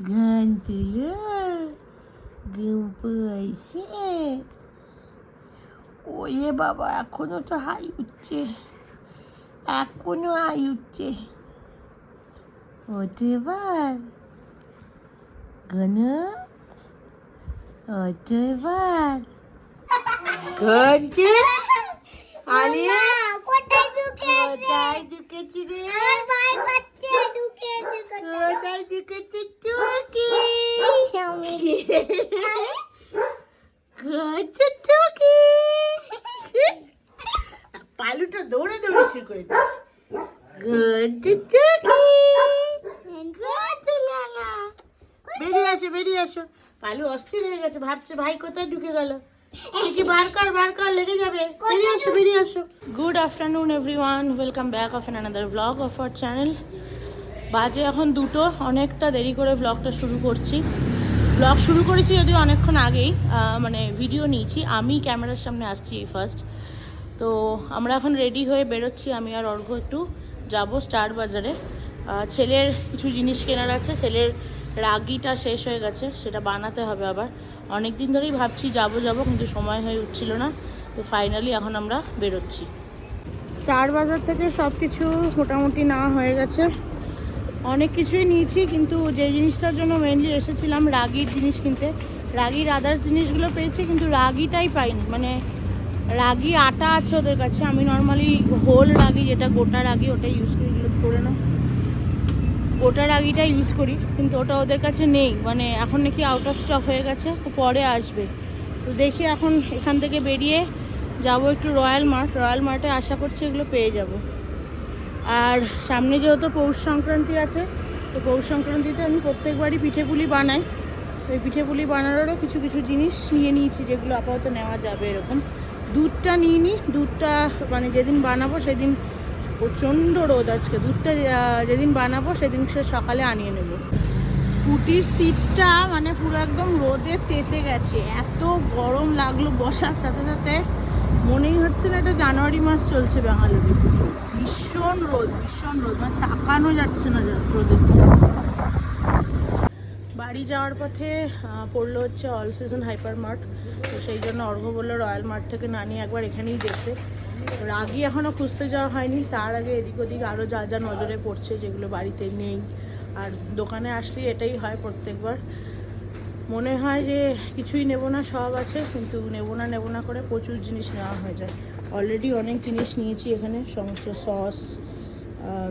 গান তুলো ঘুম পাইছে ওয়ে বাবা এখনও তো হাই উঠছে এখনও হাই উঠছে ওঠে এবার ঘন ওঠে এবার ঘন্টে আলিয়া কোথায় ঢুকেছি রে ঢুকে কোথায় ঢুকেছি টুকি আমি ঘন্টে টুকি পালুটা দৌড়ে দৌড়ে শুরু করে দিচ্ছে ঘন্টে টুকি ঘন্টে লালা বেরিয়ে আসো বেরিয়ে আসো পালু অস্থির হয়ে গেছে ভাবছে ভাই কোথায় ঢুকে গেল কি বার কর বার কর লেগে যাবে বেরিয়ে আসো বেরিয়ে আসো good afternoon everyone welcome back of an blog of our channel বাজে এখন দুটো, অনেকটা দেরি করে ব্লগটা শুরু করছি। ব্লগ শুরু করেছি যদিও অনেকক্ষণ আগেই মানে ভিডিও নিয়েছি। আমি ক্যামেরার সামনে আসছি এই ফার্স্ট তো আমরা এখন রেডি হয়ে বেরোচ্ছি, আমি আর অর্ঘ একটু যাব স্টার বাজারে ছেলের কিছু জিনিস কেনার আছে, ছেলের রাগিটা শেষ হয়ে গেছে, সেটা বানাতে হবে আবার। অনেক দিন ধরেই ভাবছি যাব যাব, কিন্তু সময় হয়ে উঠছিল না। তো ফাইনালি এখন আমরা বেরোচ্ছি। স্টার বাজার থেকে সব কিছু মোটামুটি না হয়ে গেছে। অনেক কিছুই নিয়েছি, কিন্তু যে জিনিসটার জন্য মেনলি এসেছিলাম রাগির জিনিস কিনতে। রাগির আদার্স জিনিসগুলো পেয়েছি, কিন্তু রাগিটাই পাইনি। মানে রাগি আটা আছে ওদের কাছে, আমি নর্মালি হোল রাগি, যেটা গোটা রাগি ওটা ইউজ করি করে নাও। গোটা রাগিটা ইউজ করি, কিন্তু ওটা ওদের কাছে নেই। মানে এখন নাকি আউট অফ স্টক হয়ে গেছে, পরে আসবে। তো দেখি এখন এখান থেকে বেরিয়ে যাব একটু রয়্যাল মার্ট রয়্যাল মার্টে আশা করছি এগুলো পেয়ে যাব। আর সামনে যেহেতু পৌষ সংক্রান্তি আছে, তো পৌষ সংক্রান্তিতে আমি প্রত্যেকবারই পিঠে পুলি বানাই। তো এই পিঠে পুলি বানানোরও কিছু কিছু জিনিস নিয়ে নিয়েছি যেগুলো আপাতত নেওয়া যাবে এরকম। দুধটা নিয়ে নিই দুধটা মানে যেদিন বানাবো সেদিন প্রচণ্ড রোদ আজকে। দুধটা যেদিন বানাবো সেদিন সে সকালে আনিয়ে নেব। স্কুটির সিটটা মানে পুরো একদম রোদে তেতে গেছে। এত গরম লাগল বসার সাথে সাথে। মনেই হচ্ছে না, এটা জানুয়ারি মাস চলছে বেঙ্গালুরু ভীষণ রোদ ভীষণ রোদ মানে তাকানো যাচ্ছে না জাস্ট রোদের বাড়ি যাওয়ার পথে পড়ল হচ্ছে অল সিজন হাইপার মার্ট তো সেই জন্য অর্ঘ বলল রয়্যাল মার্ট থেকে না নিয়ে একবার এখানেই দেখতে রাগি এখনও খুঁজতে যাওয়া হয়নি, তার আগে এদিক ওদিক আরও যা যা নজরে পড়ছে, যেগুলো বাড়িতে নেই। আর দোকানে আসলেই এটাই হয় প্রত্যেকবার। মনে হয় যে কিছুই নেব না, সব আছে, কিন্তু নেব না নেব না করে প্রচুর জিনিস নেওয়া হয়ে যায়। অলরেডি অনেক জিনিস নিয়েছি এখানে, সমস্ত সস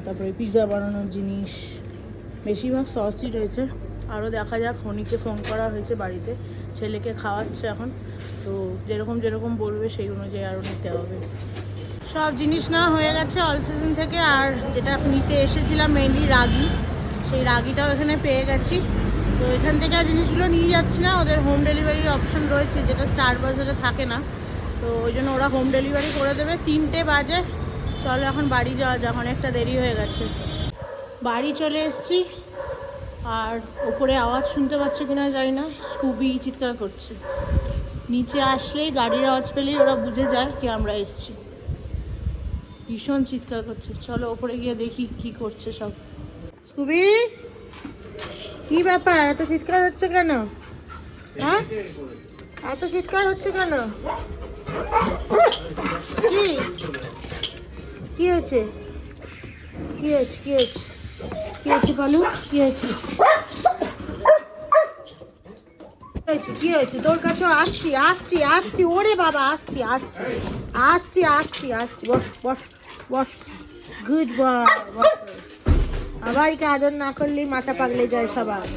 তারপরে পিৎজা বানানোর জিনিস। বেশিরভাগ সসই রয়েছে। আরও দেখা যাক, হনিকে ফোন করা হয়েছে বাড়িতে। ছেলেকে খাওয়াচ্ছে এখন, তো যেরকম যেরকম বলবে সেই অনুযায়ী আরও নিতে হবে। সব জিনিস না হয়ে গেছে অল সিজন থেকে, আর যেটা নিতে এসেছিলাম মেনলি রাগি। সেই রাগিটাও এখানে পেয়ে গেছি। তো এখান থেকে আর জিনিসগুলো নিয়ে যাচ্ছি না, ওদের হোম ডেলিভারির অপশন রয়েছে, যেটা স্টার বাজারে থাকে না। তো ওই জন্য ওরা হোম ডেলিভারি করে দেবে। তিনটে বাজে, চলো এখন বাড়ি যাওয়া যাক, অনেকটা দেরি হয়ে গেছে। বাড়ি চলে এসেছি, আর ওপরে আওয়াজ শুনতে পাচ্ছি কিনা জানি না স্কুবি চিৎকার করছে। নিচে আসলেই গাড়ির আওয়াজ পেলেই ওরা বুঝে যায় কি আমরা এসছি। ভীষণ চিৎকার করছে। চলো ওপরে গিয়ে দেখি কি করছে সব। স্কুবি কি ব্যাপার? এত চিৎকার হচ্ছে কেন? হ্যাঁ? এত চিৎকার হচ্ছে কেন? কি? কি হয়েছে? কি হয়েছে? কি হয়েছে? কি হয়েছে পালু কি হয়েছে? কি হয়েছে? তোর কাছে আসছি আসছি আসছি। ওরে বাবা, আসছি আসছি। আসছি আসছি আসছি। বস বস বস। গুড বয় সবাইকে আদর না করলেই মাথা পাগলে যায় সবার।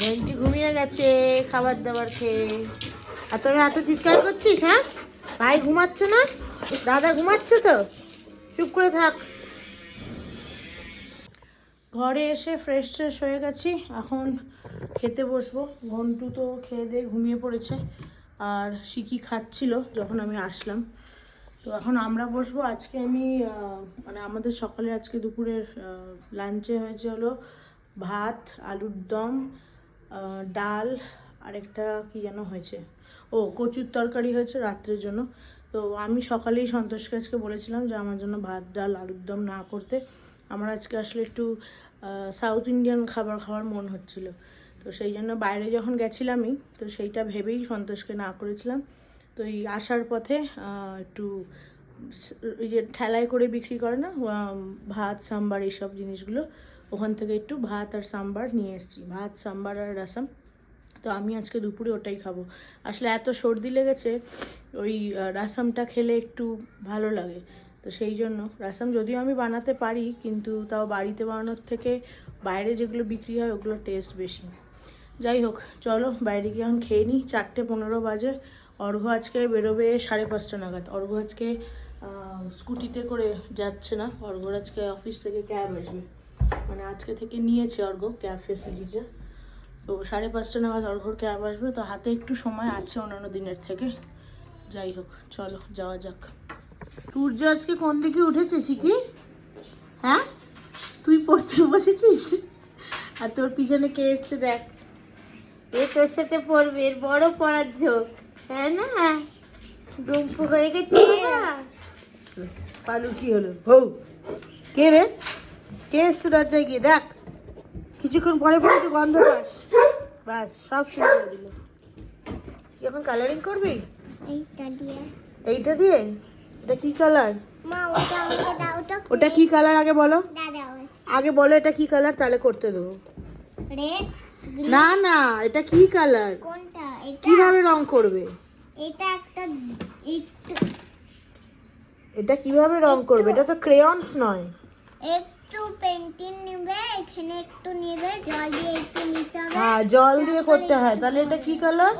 ভেন্টি ঘুমিয়ে গেছে, খাবার দাবার খেয়ে। আর তোরা এত চিৎকার করছিস হ্যাঁ? ভাই ঘুমাচ্ছে না? দাদা ঘুমাচ্ছে তো? চুপ করে থাক। ঘরে এসে ফ্রেশ ট্রেশ হয়ে গেছি। এখন খেতে বসবো। ঘন্টু তো খেয়ে দিয়ে ঘুমিয়ে পড়েছে। আর শিকি খাচ্ছিল, যখন আমি আসলাম। তো এখন আমরা বসবো। আজকে আমি মানে আমাদের সকালে আজকে দুপুরের লাঞ্চে হয়েছে হলো ভাত, আলুর দম ডাল, আর একটা কী যেন হয়েছে। ও, কচুর তরকারি হয়েছে রাত্রের জন্য। তো আমি সকালেই সন্তোষকে আজকে বলেছিলাম যে আমার জন্য ভাত, ডাল, আলুর দম না করতে। আমার আজকে আসলে একটু সাউথ ইন্ডিয়ান খাবার খাওয়ার মন হচ্ছিল। তো সেই জন্য বাইরে যখন গেছিলামই, তো সেইটা ভেবেই সন্তোষকে না করেছিলাম। তো এই আসার পথে একটু এই যে ঠেলায় করে বিক্রি করে না ভাত, সাম্বার এইসব জিনিসগুলো, ওখান থেকে একটু ভাত আর সাম্বার নিয়ে এসেছি। ভাত, সাম্বার আর রাসাম। তো আমি আজকে দুপুরে ওটাই খাব। আসলে এত সর্দি লেগেছে, ওই রাসামটা খেলে একটু ভালো লাগে। তো সেই জন্য, রাসাম যদিও আমি বানাতে পারি, কিন্তু তাও বাড়িতে বানানোর থেকে বাইরে যেগুলো বিক্রি হয় ওগুলো টেস্ট বেশি। যাই হোক, চলো বাইরে গিয়ে এখন খেয়ে নিই, চারটে পনেরো বাজে। অর্ঘ্য আজকে বেরোবে সাড়ে পাঁচটা নাগাদ। অর্ঘ্য আজকে স্কুটিতে করে যাচ্ছে না। অর্ঘ্যর আজকে অফিস থেকে ক্যাব আসবে। মানে আজকে থেকে নিয়েছে অর্ঘ্য ক্যাব ফেসিলিটিটা তো সাড়ে পাঁচটা নাগাদ অর্ঘ্যর ক্যাব আসবে। তো হাতে একটু সময় আছে অন্যান্য দিনের থেকে। যাই হোক, চলো, যাওয়া যাক। সূর্য আজকে কোন দিকে উঠেছে শিখি? হ্যাঁ? তুই পড়তে বসেছিস? আর তোর পিছনে কে এসছে দেখ। এ তোর সাথে পড়বে, এর বড় পড়ার ঝোঁক। হ্যাঁ না। ডুম্পু হয়ে গেছে। পালু কি হলো? কে রে? কে এসছে দরজায় গিয়ে? দেখ কিছুক্ষণ পরে পরে তুই গন্ধ পাস। বাস সব শুরু করে দিল। এখন কালারিং করবি? এইটা দিয়ে। এইটা দিয়ে? এটা কি কালার মা ওটা আমাকে দাও তো ওটা কি কালার আগে বলো? আগে বলো এটা কি কালার তাহলে করতে দেবো। রেড না না এটা কি কালার কোনটা? কীভাবে রং করবে? এটা একটা একটু এটা কীভাবে রং করবে? এটা তো ক্রেয়ন্স নয়। একটু পেন্টিং নেবে এখানে একটু নেবে জল দিয়ে একটু হবে হ্যাঁ জল দিয়ে করতে হয়। তাহলে এটা কি colour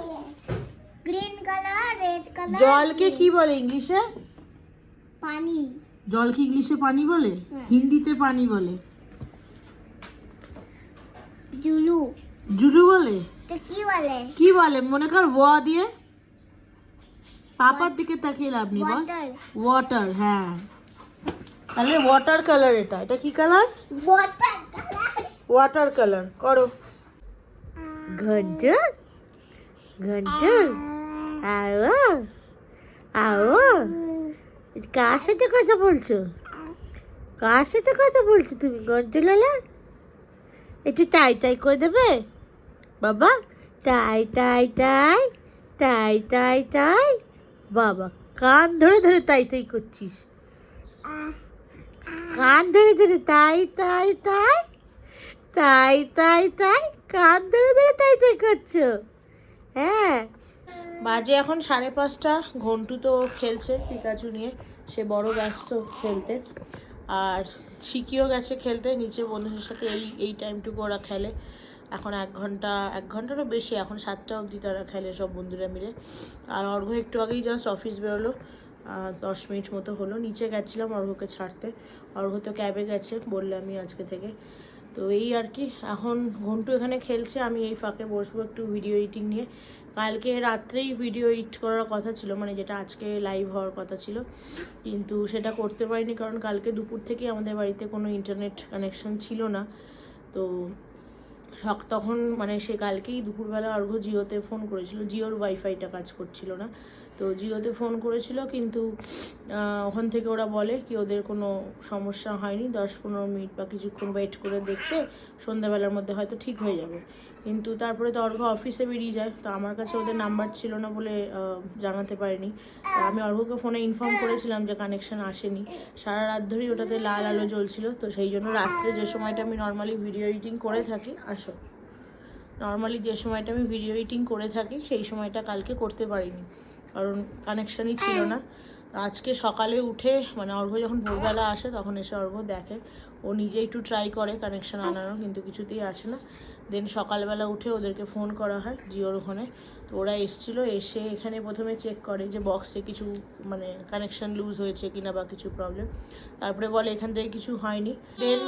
green colour red colour জলকে কি বলে ইংলিশে? পানি। জলকে ইংলিশে পানি বলে? হ্যাঁ। হিন্দিতে পানি বলে। জুলু। জুলু বলে? কি বলে? কি বলে? মনে কর ওয়া দিয়ে পাপার দিকে তাকিয়ে লাভ নেই বল। ওয়াটার হ্যাঁ। তাহলে ওয়াটার কালার এটা। এটা কি colour water colour water colour করো। ঘন্ট ঘন্ট আও আও কার সাথে কথা বলছো? কার সাথে কথা বলছো তুমি গন্টু লালা একটু টাই টাই করে দেবে? বাবা টাই টাই টাই টাই টাই টাই বাবা, কান ধরে ধরে তাই তাই করছিস। কান ধরে ধরে তাই তাই তাই তাই তাই তাই, কান ধরে ধরে তাই তাই করছ। হ্যাঁ। বাজে এখন সাড়ে পাঁচটা। ঘন্টু তো খেলছে পিকাচু নিয়ে। সে বড় ব্যস্ত খেলতে। আর শিকিও গেছে খেলতে। নিচে বন্ধুদের সাথে এই এই টাইমটুকু ওরা খেলে। এখন এক ঘণ্টা, এক ঘন্টারও বেশি, এখন সাতটা অবধি তারা খেলে সব বন্ধুরা মিলে। আর অর্ঘ্য একটু আগেই জাস্ট অফিস বেরোলো দশ মিনিট মতো হলো। নিচে গেছিলাম অর্ঘ্যকে ছাড়তে। অর্ঘ্য তো ক্যাবে গেছে, বললে আমি আজকে থেকে। তো এই আর কি, এখন ঘন্টু এখানে খেলছে, আমি এই ফাঁকে বসবো একটু ভিডিও এডিটিং নিয়ে। কালকে রাত্রেই ভিডিও এডিট করার কথা ছিল মানে যেটা আজকে লাইভ হওয়ার কথা ছিল। কিন্তু সেটা করতে পারিনি, কারণ কালকে দুপুর থেকে আমাদের বাড়িতে কোনো ইন্টারনেট কানেকশন ছিল না। তো সক তখন মানে সে কালকেই দুপুরবেলা অর্ঘ জিওতে ফোন করেছিল। জিওর ওয়াইফাইটা কাজ করছিল না। তো জিওতে ফোন করেছিল কিন্তু ওখান থেকে ওরা বলে কি ওদের কোনো সমস্যা হয়নি। দশ পনেরো মিনিট বা কিছুক্ষণ ওয়েট করে দেখতে, সন্ধ্যাবেলার মধ্যে হয়তো ঠিক হয়ে যাবে। কিন্তু তারপরে তো অর্ঘ অফিসে বেরিয়ে যায়। তো আমার কাছে ওদের নাম্বার ছিল না বলে জানাতে পারিনি। তো আমি অর্ঘকে ফোনে ইনফর্ম করেছিলাম যে কানেকশন আসেনি। সারা রাত ধরেই ওটাতে লাল আলো জ্বলছিল। তো সেই জন্য রাত্রে যে সময়টা আমি নর্মালি ভিডিও এডিটিং করে থাকি আসো নর্মালি যে সময়টা আমি ভিডিও এডিটিং করে থাকি, সেই সময়টা কালকে করতে পারিনি। কারণ কানেকশানই ছিল না। আজকে সকালে উঠে মানে অর্ঘ যখন ভোরবেলা আসে, তখন এসে অর্ঘ দেখে। ও নিজে একটু ট্রাই করে কানেকশান আনানোর কিন্তু কিছুতেই আসে না। দেন সকালবেলা উঠে ওদেরকে ফোন করা হয় জিওর ওখানে। তো ওরা এসছিল, এসে এখানে প্রথমে চেক করে যে বক্সে কিছু মানে কানেকশন লুজ হয়েছে কিনা বা কিছু প্রবলেম তারপরে বলে এখান থেকে কিছু হয়নি। দেন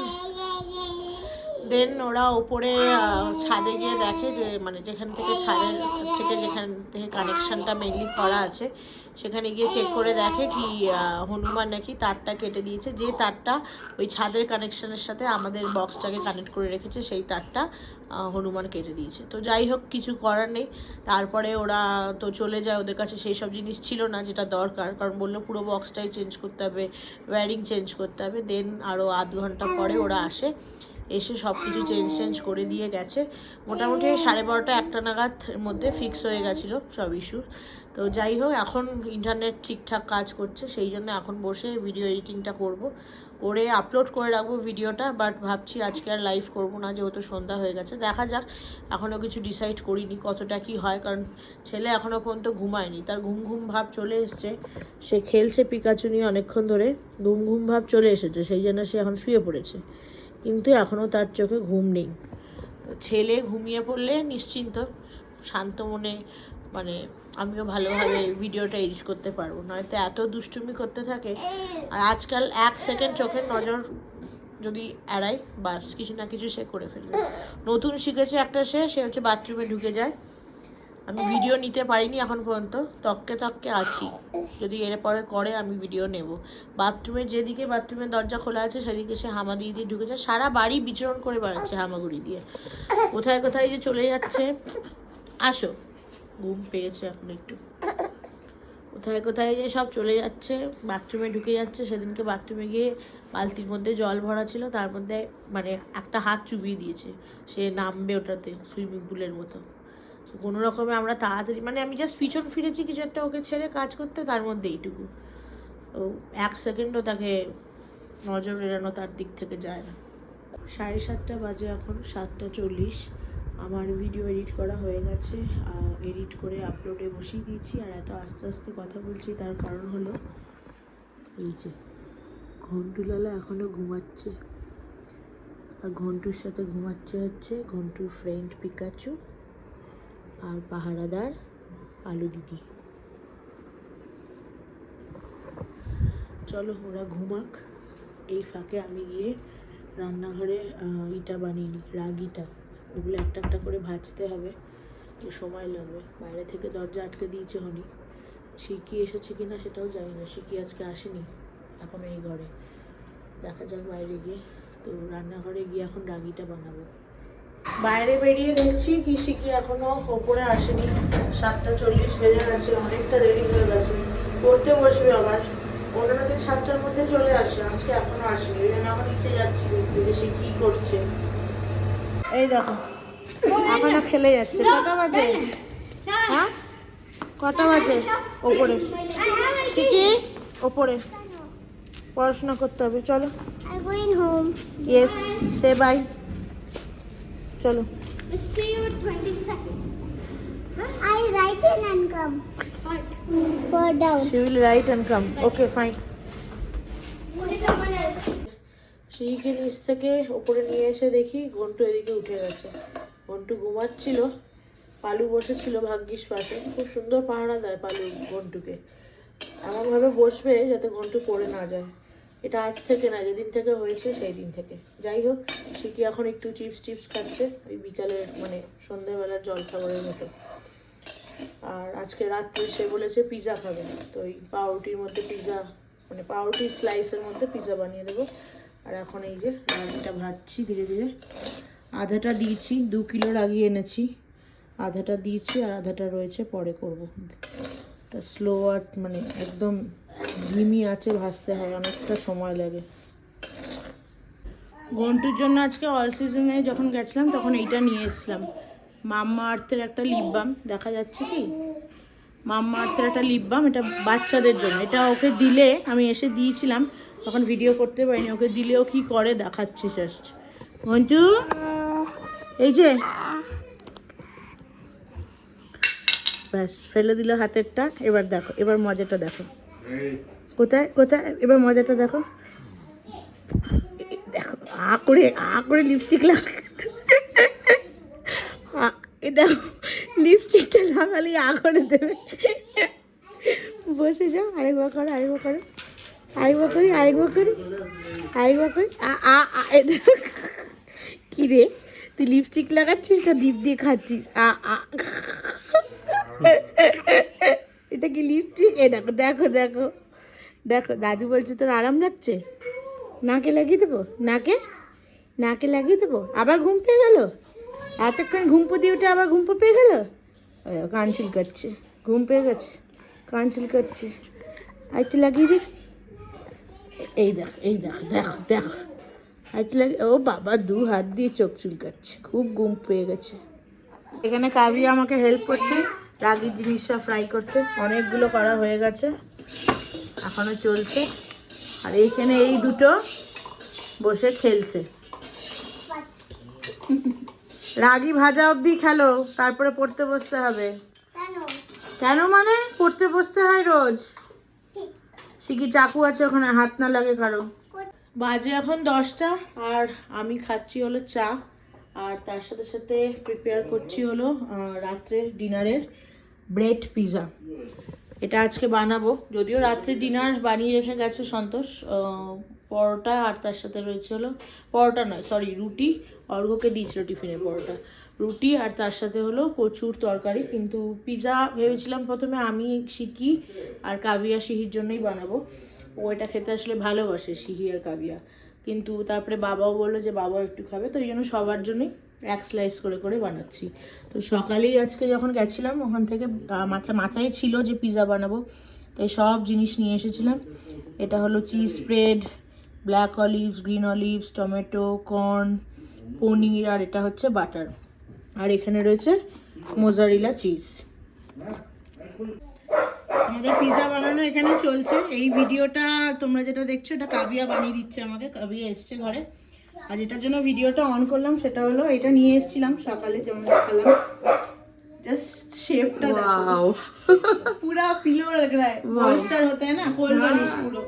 দেন ওরা ওপরে ছাদে গিয়ে দেখে যে মানে যেখান থেকে ছাদের থেকে যেখান থেকে কানেকশনটা মেনলি করা আছে সেখানে গিয়ে চেক করে দেখে কি হনুমান নাকি তারটা কেটে দিয়েছে। যে তারটা ওই ছাদের কানেকশনের সাথে আমাদের বক্সটাকে কানেক্ট করে রেখেছে, সেই তারটা হনুমান কেটে দিয়েছে। তো যাই হোক, কিছু করার নেই। তারপরে ওরা তো চলে যায় ওদের কাছে। সেই সব জিনিস ছিল না যেটা দরকার। কারণ বলল পুরো বক্সটাই চেঞ্জ করতে হবে ওয়্যারিং চেঞ্জ করতে হবে। দেন আরও আধ ঘণ্টা পরে ওরা আসে। এসে সব কিছু চেঞ্জ চেঞ্জ করে দিয়ে গেছে। মোটামুটি সাড়ে বারোটা একটা নাগাদ মধ্যে ফিক্স হয়ে গেছিল সব ইস্যু তো যাই হোক, এখন ইন্টারনেট ঠিকঠাক কাজ করছে, সেই জন্য এখন বসে ভিডিও এডিটিংটা করব। করে আপলোড করে রাখব ভিডিওটা বাট ভাবছি আজকে আর লাইভ করব না, যেহেতু সন্ধ্যা হয়ে গেছে। দেখা যাক এখনও কিছু ডিসাইড করিনি কতটা কি হয়, কারণ ছেলে এখনও পর্যন্ত ঘুমায়নি। তার ঘুম ঘুম ভাব চলে এসছে। সে খেলছে পিকাচু নিয়ে অনেকক্ষণ ধরে। ঘুম ঘুম ভাব চলে এসেছে, সেই জন্য সে এখন শুয়ে পড়েছে। কিন্তু এখনও তার চোখে ঘুম নেই। ছেলে ঘুমিয়ে পড়লে নিশ্চিন্ত, শান্ত মনে মানে আমিও ভালোভাবে ভিডিওটা এডিট করতে পারব। নয়তো এত দুষ্টুমি করতে থাকে। আর আজকাল এক সেকেন্ড চোখের নজর যদি এড়াই বাস, কিছু না কিছু সে করে ফেলবে। নতুন শিখেছে একটা সে সে হচ্ছে বাথরুমে ঢুকে যায়। আমি ভিডিও নিতে পারিনি এখন পর্যন্ত। তককে তককে আছি। যদি এর পরে করে, আমি ভিডিও নেব। বাথরুমের যেদিকে বাথরুমের দরজা খোলা আছে, সেদিকে সে হামা দিয়ে দিয়ে ঢুকেছে। সারা বাড়ি বিচরণ করে বেড়াচ্ছে হামাগুড়ি দিয়ে। কোথায় কোথায় যে চলে যাচ্ছে? আসো। ঘুম পেয়েছে এখন একটু। কোথায় কোথায় যে সব চলে যাচ্ছে। বাথরুমে ঢুকে যাচ্ছে। সেদিনকে বাথরুমে গিয়ে বালতির মধ্যে জল ভরা ছিল। তার মধ্যে মানে একটা হাত চুবিয়ে দিয়েছে। সে নামবে ওটাতে, সুইমিং পুলের মতো। কোনো রকমে আমরা তাড়াতাড়ি মানে আমি জাস্ট পিছন ফিরেছি কিছু একটা ওকে ছেড়ে কাজ করতে, তার মধ্যে এইটুকু। ও এক সেকেন্ডও তাকে নজর এড়ানো তার দিক থেকে যায় না। সাড়ে সাতটা বাজে এখন, সাতটা চল্লিশ। আমার ভিডিও এডিট করা হয়ে গেছে। এডিট করে আপলোডে বসিয়ে দিয়েছি। আর এত আস্তে আস্তে কথা বলছি, তার কারণ হলো এই যে ঘন্টুলালা এখনও ঘুমাচ্ছে। আর ঘন্টুর সাথে ঘুমাচ্ছে হচ্ছে ঘন্টুর ফ্রেন্ড পিকাচু আর পাহারাদার আলু দিদি। চলো ওরা ঘুমাক। এই ফাঁকে আমি গিয়ে রান্নাঘরে ইটা বানিয়ে নিই, রাগিটা। ওগুলো একটা একটা করে ভাজতে হবে, তো সময় লাগবে। বাইরে থেকে দরজা আটকে দিয়েছে হনি। শিকি এসেছে কি না সেটাও জানি না শিকি আজকে আসেনি? এখন এই ঘরে। দেখা যাক বাইরে গিয়ে। তো রান্নাঘরে গিয়ে এখন রাগিটা বানাবো। বাইরে বেরিয়ে দেখছি কি শিকি এখনও ওপরে আসেনি। সাতটা চল্লিশ বেজে গেছে অনেকটা দেরি হয়ে গেছে। পড়তে বসবে আবার। অন্যান্য দিন সাতটার মধ্যে চলে আসে আজকে এখনও আসেনি। ওই জন্য আমার নিচে যাচ্ছি দেখতে সে কি করছে। এই দেখো এখনও খেলে যাচ্ছে। কটা বাজে? হ্যাঁ? কটা বাজে? ওপরে। শিকি ওপরে। পড়াশোনা করতে হবে চলো. ইয়েস সে বাই চলো Let's see you at 20 seconds. I write in and come. Fall down. She will write and come. Okay, fine. সিঁড়িকে নিচ থেকে ওপরে নিয়ে এসে দেখি ঘন্টু এদিকে উঠে গেছে ঘন্টু ঘুমাচ্ছিল পালু বসেছিল ভাগ্যিস পাশে খুব সুন্দর পাহারা দেয় পালু ঘন্টুকে এমনভাবে বসবে যাতে ঘন্টু পড়ে না যায় এটা আজ থেকে না, যেদিন থেকে হয়েছে সেই দিন থেকে। যাই হোক, শিকি এখন একটু চিপস টিপস খাচ্ছে, ওই বিকালে মানে সন্ধ্যেবেলার জল খাবারের মতো। আর আজকে রাত্রে সে বলেছে পিৎজা খাবে তো ওই পাউরুটির মধ্যে পিৎজা মানে পাউরুটির স্লাইসের মধ্যে পিৎজা বানিয়ে দেবো। আর এখন এই যে রাগিটা ভাজছি ধীরে ধীরে। আধাটা দিয়েছি, দু কিলো রাগি এনেছি। আধাটা দিয়েছি আর আধাটা রয়েছে পরে করব। এটা স্লো আর মানে একদম ধিমি আছে ভাজতে হয়, অনেকটা সময় লাগে। গন্টুর জন্য আজকে অল সিজনে যখন গেছিলাম, তখন এইটা নিয়ে এসেছিলাম। মাম্মা আর্থের একটা লিপ বাম দেখা যাচ্ছে কি? মাম্মা আর্থের একটা লিপ বাম এটা বাচ্চাদের জন্য। এটা ওকে দিলে, আমি এসে দিয়েছিলাম, তখন ভিডিও করতে পারিনি। ওকে দিলেও কি করে, দেখাচ্ছি জাস্ট গন্টু? এই যে ব্যাস ফেলে দিল হাতেরটা। এবার দেখো এবার মজাটা দেখো। কোথায় কোথায়? এবার মজাটা দেখো। দেখো আ করে আ করে লিপস্টিক লাগা এটা লিপস্টিকটা লাগালে আ করে দেবে। বসে যাও আরেকবার করো আরেকবার করো। আরেকবার করি আরেকবার করি আরেকবার করি। আ আ আ এ দেখো। কি রে? তুই লিপস্টিক লাগাচ্ছিস না দীপ দিয়ে খাচ্ছিস? আ আ। এটা কি লিপস্টিক এ দেখো দেখো দেখো। দেখো, দাদু বলছে, তোর আরাম লাগছে? নাকে লাগিয়ে দেবো? নাকে? নাকে লাগিয়ে দেবো? আবার ঘুম পেয়ে গেল? এতক্ষণ ঘুম দিয়ে উঠে আবার ঘুম পেয়ে গেল? কানচিল করছে ঘুম পেয়ে গেছে কানচিল করছে একটু লাগিয়ে দি এই দেখ এই দেখ দেখ দেখ। একটু লাগিয়ে, ও বাবা, দু হাত দিয়ে চোখ চুল চুলকাচ্ছে। খুব ঘুম পেয়ে গেছে। এখানে কাবি আমাকে হেল্প করছে। রাগির জিনিসটা ফ্রাই করতে। অনেকগুলো করা হয়ে গেছে। এখনও চলছে। আর এইখানে এই দুটো বসে খেলছে। রাগি ভাজা অবধি খেলো তারপরে পড়তে বসতে হবে। কেন? মানে? পড়তে বসতে হয় রোজ। শিখি চাকু আছে ওখানে? হাত না লাগে কারও? বাজে এখন দশটা আর আমি খাচ্ছি হলো চা। আর তার সাথে সাথে প্রিপেয়ার করছি হলো রাত্রের ডিনারের ব্রেড পিৎজা এটা আজকে বানাবো। যদিও রাত্রে ডিনার বানিয়ে রেখে গেছে সন্তোষ পরোটা আর তার সাথে রয়েছে হলো, পরোটা নয় সরি রুটি। অর্ঘকে দিয়েছিল টিফিনে পরোটা। রুটি আর তার সাথে হলো কচুর তরকারি, কিন্তু পিৎজা ভেবেছিলাম প্রথমে আমি শিখি আর কাবিয়া সিহির জন্যই বানাবো। ও এটা খেতে আসলে ভালোবাসে সিহি আর কাবিয়া। কিন্তু তারপরে বাবাও বলল যে বাবাও একটু খাবে, তো এই জন্য সবার জন্যই এক স্লাইস করে করে বানাচ্ছি। তো সকালেই আজকে যখন গেছিলাম, ওখান থেকে মাথা, মাথায় ছিল যে পিৎজা বানাবো। তাই সব জিনিস নিয়ে এসেছিলাম। এটা হলো cheese spread black olives green olives tomato corn paneer, আর এটা হচ্ছে বাটার আর এখানে রয়েছে মোজারিলা চিজ আমাদের পিৎজা বানানো এখানে চলছে। এই ভিডিওটা তোমরা যেটা দেখছ, এটা কাবিয়া বানিয়ে দিচ্ছে আমাকে। কাবিয়া এসছে ঘরে। আর যেটার জন্য ভিডিওটা অন করলাম সেটা হলো এটা নিয়ে এসেছিলাম সকালে যেমন দেখালাম জাস্ট শেপটা দেখো पूरा पिलो लग रहा है मॉन्स्टर होता है ना কোল বালিশ পুরো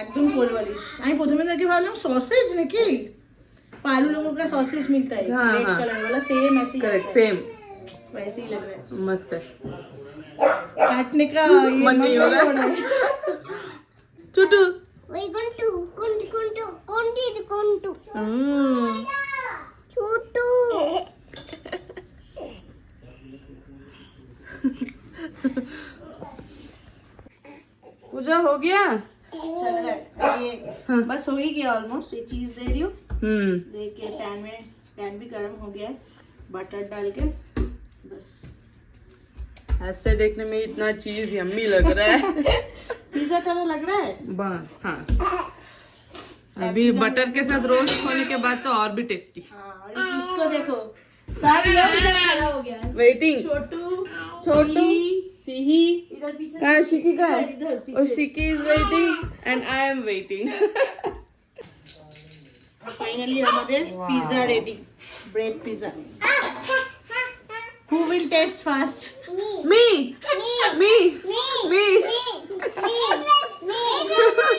একদম কোল বালিশ আমি প্রথমে দেখে ভাবলাম সসেজ নাকি पालू लोगों का सॉसेज मिलता है हाँ, रेड हाँ। कलर वाला सेम ऐसे ही करेक्ट आता है। सेम वैसे ही लग रहा है मस्त है काटने का ये मन नहीं हो रहा। हो रहा हम्म। पूजा हो गया? हाँ। बस हो ही गया ऑलमोस्ट ये चीज़ दे रही हूँ। हम्म। दे के पैन में पैन भी गर्म हो गया है बटर डाल के बस। ऐसे देखने में इतना चीज़ यम्मी लग रहा है। पिज्जा तरह लग रहा है? बस हाँ। अभी बटर के साथ रोस्ट होने के बाद तो और भी टेस्टी हाँ, इसको देखो। साथ हो गया। वेटिंग छोटू छोटू सिही। इधर पीछे कहाँ शिकी का और शिकी is waiting and I am waiting finally हमारे pizza ready bread pizza who will taste fast me, me, me, me, me, me, me, me, me, me,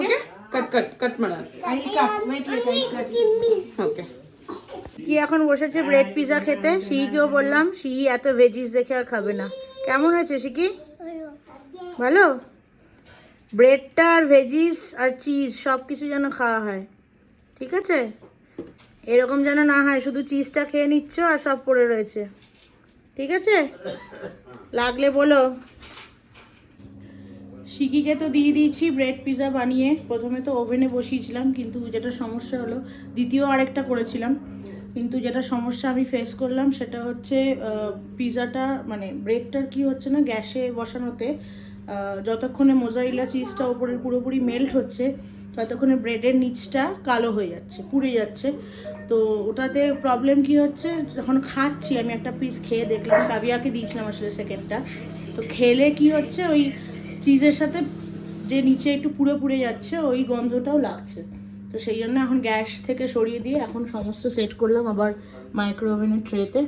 me, cut cut cut cut. Wait wait i'll okay. কি এখন বসেছে bread pizza খেতে? শিহিকেও বললাম সিহি এত veggies দেখে আর খাবে না। কেমন হয়েছে সিকি ভালো? ব্রেডটা আর ভেজিস আর চিজ সব কিছু যেন খাওয়া হয়। ঠিক আছে? এরকম যেন না হয়, শুধু চিজটা খেয়ে নিচ্ছ আর সব পড়ে রয়েছে। ঠিক আছে? লাগলে বলো। শিকিকে তো দিয়ে দিয়েছি ব্রেড পিৎজা বানিয়ে। প্রথমে তো ওভেনে বসিয়েছিলাম, কিন্তু যেটা সমস্যা হলো, দ্বিতীয় আরেকটা করেছিলাম। কিন্তু যেটা সমস্যা আমি ফেস করলাম, সেটা হচ্ছে পিৎজাটা মানে ব্রেডটার কি হচ্ছে না, গ্যাসে বসানোতে যতক্ষণে মোজারিলা চিজটা ওপরে পুরোপুরি মেল্ট হচ্ছে ততক্ষণে ব্রেডের নিচটা কালো হয়ে যাচ্ছে, পুড়ে যাচ্ছে। তো ওটাতে প্রবলেম কি হচ্ছে? যখন খাচ্ছি, আমি একটা পিস খেয়ে দেখলাম, কাবিয়াকে দিয়েছিলাম আসলে সেকেন্ডটা তো খেলে কি হচ্ছে? ওই চিজের সাথে যে নিচে একটু পুড়ে পুড়ে যাচ্ছে, ওই গন্ধটাও লাগছে। তো সেই জন্য এখন গ্যাস থেকে সরিয়ে দিয়ে এখন সমস্ত সেট করলাম আবার মাইক্রো ওভেনের ট্রেতে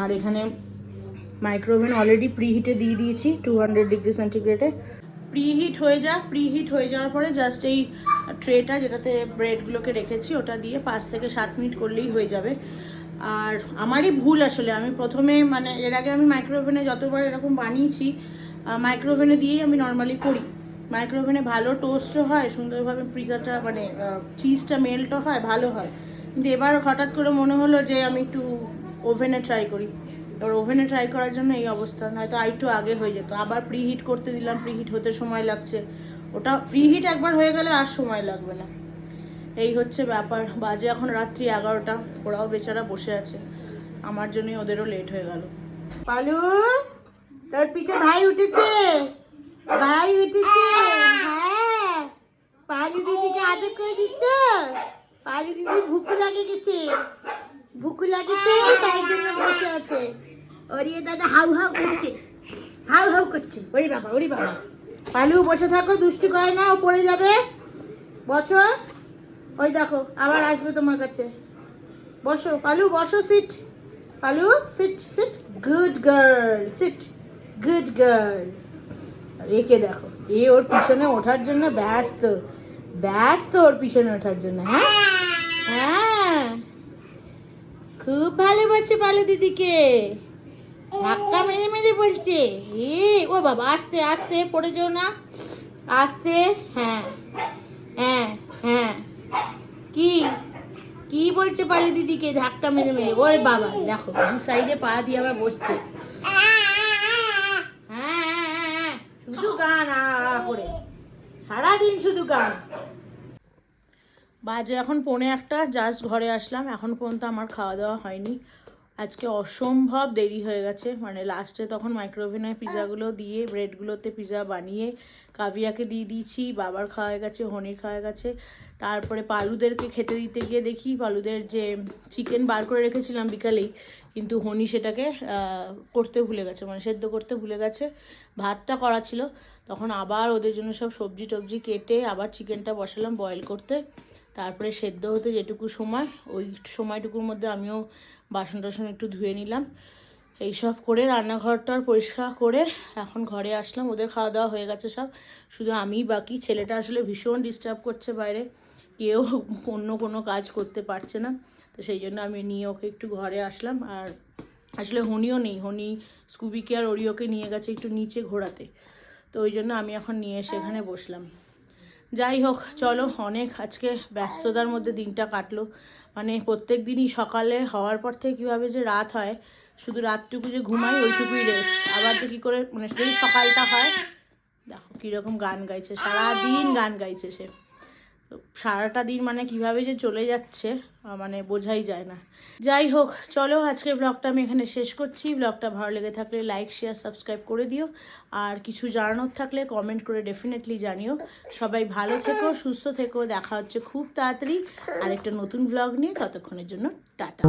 আর এখানে মাইক্রো ওভেন অলরেডি প্রিহিটে দিয়ে দিয়েছি টু হান্ড্রেড ডিগ্রি সেন্টিগ্রেডে প্রিহিট হয়ে যাক প্রিহিট হয়ে যাওয়ার পরে জাস্ট এই ট্রেটা যেটাতে ব্রেডগুলোকে রেখেছি, ওটা দিয়ে পাঁচ থেকে সাত মিনিট করলেই হয়ে যাবে। আর আমারই ভুল আসলে, আমি প্রথমে মানে এর আগে আমি মাইক্রো ওভেনে যতবার এরকম বানিয়েছি মাইক্রোওভেনে দিয়েই আমি নর্মালি করি। মাইক্রোওভেনে ভালো টোস্টও হয়, সুন্দরভাবে পিজাটা মানে চিজটা মেল্টও হয়, ভালো হয়। কিন্তু এবার হঠাৎ করে মনে হলো যে আমি একটু ওভেনে ট্রাই করি। এবার ওভেনে ট্রাই করার জন্য এই অবস্থা, নয়তো আরেকটু আগে হয়ে যেত। আবার প্রিহিট করতে দিলাম প্রিহিট হতে সময় লাগছে। ওটা প্রিহিট একবার হয়ে গেলে আর সময় লাগবে না। এই হচ্ছে ব্যাপার। বাজে এখন রাত্রি এগারোটা। ওরাও বেচারা বসে আছে। আমার জন্যই ওদেরও লেট হয়ে গেল। পালু, তোর পিঠে ভাই উঠেছে। ভাই উঠেছে। হ্যাঁ। পালু দিদিকে আদর করে দিচ্ছ? পালু দিদি ভুকু লাগে গেছে। ভুকু লাগেছে, তাই জন্য বসে আছে। ওরিয়ে দাদা, হাউ হাউ করছে। হাউ হাউ করছে। ওরে বাবা ওরে বাবা। পালু বসে থাকো, দুষ্টি করে না ও পড়ে যাবে। বছর ওই দেখো, আবার আসবে তোমার কাছে। বসো, পালু, বসো sit Palu sit sit good girl sit good girl একে দেখো, এ ওর পিছনে ওঠার জন্য ব্যস্ত। ব্যস্ত ওর পিছনে ওঠার জন্য হ্যাঁ? হ্যাঁ। খুব ভালোবাসছে পালু দিদিকে। ধাক্কা মেরে মেরে বলছে এ ও বাবা আস্তে আস্তে পড়ে যেও না। আস্তে হ্যাঁ হ্যাঁ হ্যাঁ। কি কি বলছে পালি দিদিকে ধাক্কা মেরে মেরে? ওরে বাবা দেখো সাইডে পা দিয়ে আবার বসছে। হ্যাঁ, হ্যাঁ, শুধু গান আ করে। সারাদিন শুধু গান। বাজে এখন পৌনে একটা জাস্ট ঘরে আসলাম। এখন পর্যন্ত আমার খাওয়া দাওয়া হয়নি। আজকে অসম্ভব দেরি হয়ে গেছে। মানে লাস্টে তখন মাইক্রোওভেনে পিৎজাগুলো দিয়ে ব্রেডগুলোতে পিৎজা বানিয়ে, কাভিয়াকে দিয়ে দিয়েছি, বাবার খাওয়া গেছে, হনির খাওয়া গেছে। তারপরে পালুদেরকে খেতে দিতে গিয়ে দেখি পালুদের যে চিকেন বার করে রেখেছিলাম বিকালেই, কিন্তু হনি সেটাকে করতে ভুলে গেছে মানে সেদ্ধ করতে ভুলে গেছে। ভাতটা করা ছিল, তখন আবার ওদের জন্য সব সবজি টবজি কেটে আবার চিকেনটা বসালাম বয়েল করতে। তারপরে সেদ্ধ হতে যেটুকু সময়, ওই সময়টুকুর মধ্যে আমিও বাসন টাসন একটু ধুয়ে নিলাম। এইসব করে রান্নাঘরটার পরিষ্কার করে এখন ঘরে আসলাম। ওদের খাওয়া দাওয়া হয়ে গেছে সব। শুধু আমি বাকি। ছেলেটা আসলে ভীষণ ডিস্টার্ব করছে বাইরে। কেউ অন্য কোনো কাজ করতে পারছে না। তো সেই জন্য আমি নিয়ে ওকে একটু ঘরে আসলাম। আর আসলে হনিও নেই। হনি স্কুবিকে আর ওরিওকে নিয়ে গেছে একটু নিচে ঘোরাতে। তো ওই জন্য আমি এখন নিয়ে এসে এখানে বসলাম। যাই হোক, চলো, অনেক আজকে ব্যস্ততার মধ্যে দিনটা কাটলো। মানে প্রত্যেক দিনই সকালে হওয়ার পর থেকে কীভাবে যে রাত হয়, শুধু রাতটুকু যে ঘুমাই, ওইটুকুই রেস্ট আবার যে কী করে মানে যদি সকালটা হয়, দেখো কীরকম গান গাইছে, সারাদিন গান গাইছে সে। সারাটা দিন মানে কীভাবে যে চলে যাচ্ছে মানে বোঝাই যায় না। যাই হোক, চলো আজকের ব্লগটা আমি এখানে শেষ করছি। ব্লগটা ভালো লেগে থাকলে লাইক শেয়ার সাবস্ক্রাইব করে দিও। আর কিছু জানানোর থাকলে কমেন্ট করে ডেফিনেটলি জানিও। সবাই ভালো থেকো, সুস্থ থেকো, দেখা হচ্ছে খুব তাড়াতাড়ি আর একটা নতুন ব্লগ নিয়ে। ততক্ষণের জন্য টাটা।